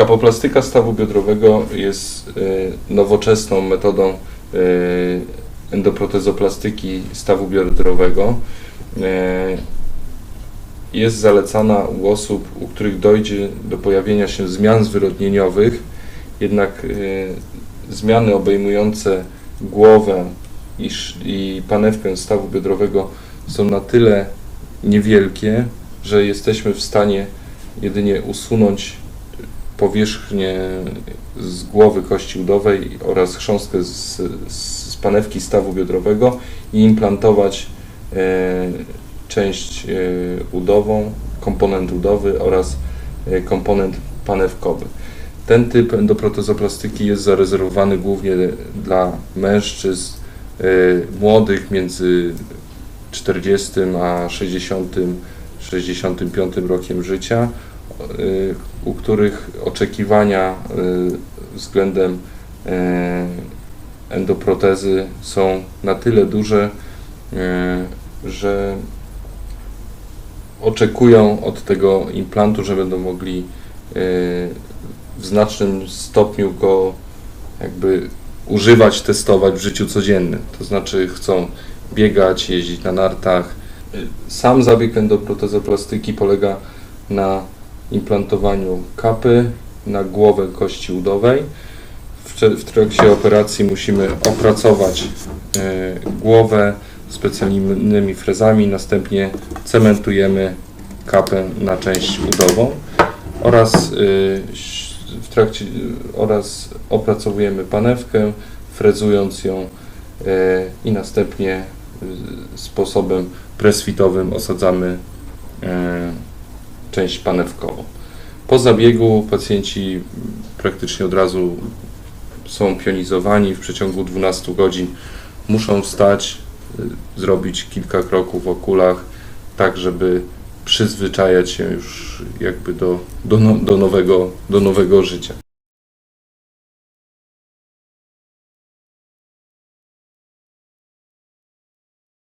Kapoplastyka stawu biodrowego jest e, nowoczesną metodą e, endoprotezoplastyki stawu biodrowego. E, Jest zalecana u osób, u których dojdzie do pojawienia się zmian zwyrodnieniowych, jednak zmiany obejmujące głowę i panewkę stawu biodrowego są na tyle niewielkie, że jesteśmy w stanie jedynie usunąć powierzchnię z głowy kości udowej oraz chrząstkę z, z panewki stawu biodrowego i implantować e, część e, udową, komponent udowy oraz e, komponent panewkowy. Ten typ endoprotezoplastyki jest zarezerwowany głównie dla mężczyzn młodych między 40 a 60, 65 rokiem życia, u których oczekiwania y, względem y, endoprotezy są na tyle duże, y, że oczekują od tego implantu, że będą mogli y, w znacznym stopniu go jakby używać, testować w życiu codziennym. To znaczy chcą biegać, jeździć na nartach. Sam zabieg endoprotezoplastyki polega na implantowaniu kapy na głowę kości udowej. W, trakcie operacji musimy opracować e, głowę specjalnymi frezami, następnie cementujemy kapę na część udową oraz e, w trakcie oraz opracowujemy panewkę, frezując ją e, i następnie sposobem presfitowym osadzamy część panewkową. Po zabiegu pacjenci praktycznie od razu są pionizowani w przeciągu 12 godzin. Muszą wstać, y, zrobić kilka kroków o kulach, tak żeby przyzwyczajać się już jakby do, do, no- do, nowego, do nowego życia.